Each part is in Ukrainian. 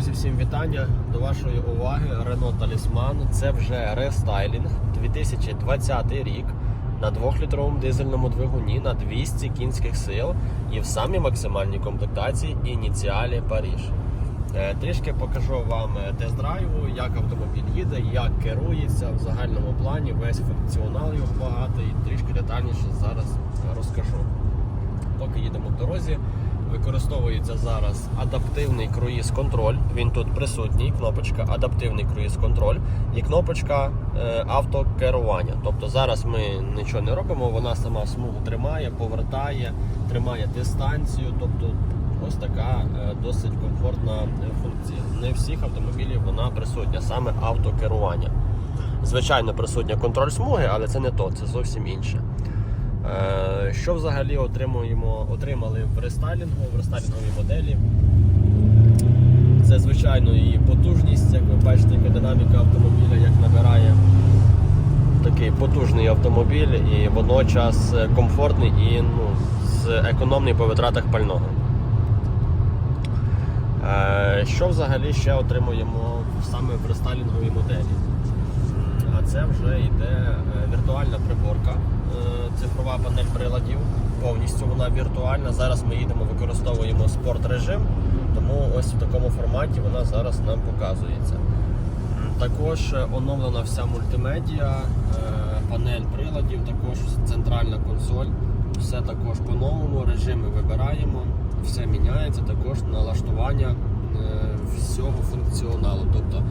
Друзі, всім вітання. До вашої уваги Renault Talisman. Це вже рестайлінг 2020 рік на 2-літровому дизельному двигуні на 200 кінських сил і в самій максимальній комплектації ініціалі Паріж. Е, Трішки покажу вам е, тест-драйву, як автомобіль їде, як керується в загальному плані, весь функціонал його багато і трішки детальніше зараз розкажу. Поки їдемо в дорозі, використовується зараз адаптивний круїз-контроль. Він тут присутній, кнопочка адаптивний круїз-контроль і кнопочка е, автокерування. Тобто зараз ми нічого не робимо, вона сама смугу тримає, повертає, тримає дистанцію. Тобто ось така е, досить комфортна функція. Не всіх автомобілів вона присутня, саме автокерування. Звичайно, присутня контроль смуги, але це не то, це зовсім інше. Е, Що взагалі отримуємо, отримали в рестайлінгу, в рестайлінговій моделі? Це, звичайно, і потужність, як ви бачите, яка динаміка автомобіля, як набирає такий потужний автомобіль і водночас комфортний і ну, економний по витратах пального. Е, Що взагалі ще отримуємо саме в рестайлінговій моделі? А це вже йде е, віртуальна приборка, е, цифрова панель приладів. Повністю вона віртуальна. Зараз ми їдемо, використовуємо спорт режим, тому ось в такому форматі вона зараз нам показується. Також е, оновлена вся мультимедіа, панель приладів, також центральна консоль. Все також по-новому, режими вибираємо, все міняється, також налаштування всього функціоналу. Тобто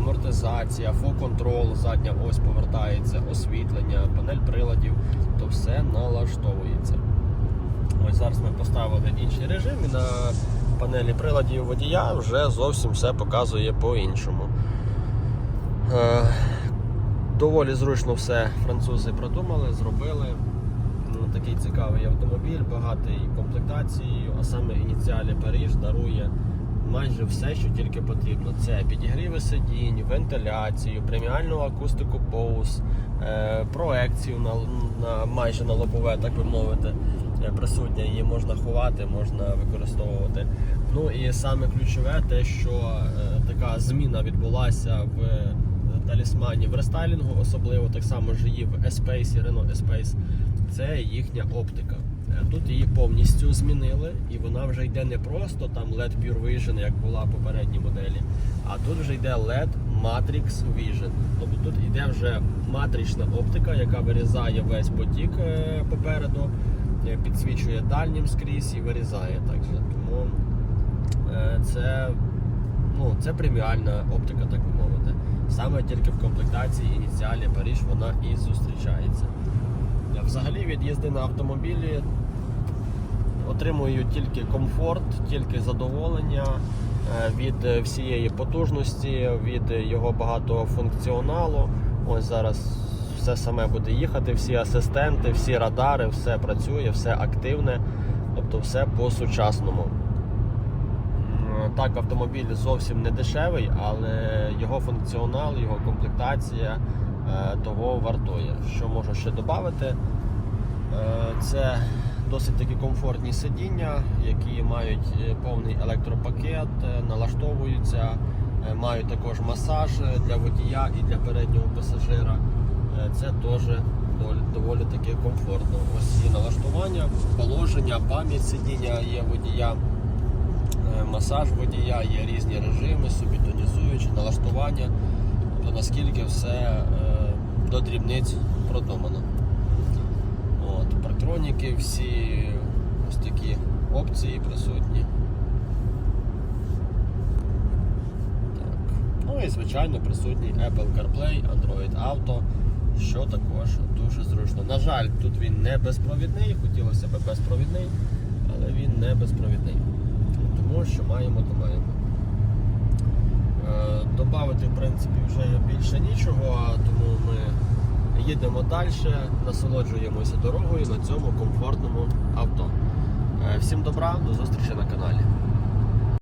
амортизація, фоконтрол, задня ось повертається, освітлення, панель приладів, то все налаштовується. Ось зараз ми поставили інший режим і на панелі приладів водія вже зовсім все показує по-іншому. Е, Доволі зручно все французи продумали, зробили. Ну, Такий цікавий автомобіль, багатий комплектацією, а саме ініціалі Париж дарує майже все, що тільки потрібно. Це підігріви сидінь, вентиляцію, преміальну акустику Bose, е, проекцію на, на майже на лобове, так би мовити, е, присутня. Її можна ховати, можна використовувати. Ну і саме ключове, те, що е, така зміна відбулася в талісмані в рестайлінгу, особливо так само ж її в Espace, Renault Espace, це їхня оптика. Е, Тут її повністю змінили, і вона вже йде не просто там LED Pure Vision, як була в попередній моделі, а тут вже йде LED Matrix Vision. Тобто тут йде вже матрична оптика, яка вирізає весь потік е, попереду, е, підсвічує дальнім скрізь і вирізає так. Тому це, ну, це преміальна оптика, так би мовити. Саме тільки в комплектації ініціалі Париж вона і зустрічається. Взагалі від їзди на автомобілі отримую тільки комфорт, тільки задоволення е, від е, всієї потужності, від його багатофункціоналу. Ось зараз все саме буде їхати, всі асистенти, всі радари, все працює, все активне, тобто все по-сучасному. Так, автомобіль зовсім не дешевий, але його функціонал, його комплектація е, того вартує. Що можу ще додати? Е, Це досить такі комфортні сидіння, які мають е, повний електропакет, е, налаштовуються, е, мають також масаж е, для водія і для переднього пасажира. Е, Це теж доволі, таки комфортно. Ось є налаштування, положення, пам'ять сидіння є водія. Е, масаж водія, є різні режими, собі тонізуючі, налаштування, наскільки все е, до дрібниць продумано. От, Парктроніки всі ось такі опції присутні. Так. Ну і звичайно присутній Apple CarPlay, Android Auto, що також дуже зручно. На жаль, тут він не безпровідний, хотілося б безпровідний, але він не безпровідний. Тому що маємо, то маємо. Е, Добавити, в принципі, вже більше нічого, тому ми їдемо далі, насолоджуємося дорогою на цьому комфортному авто. Е, Всім добра, до зустрічі на каналі.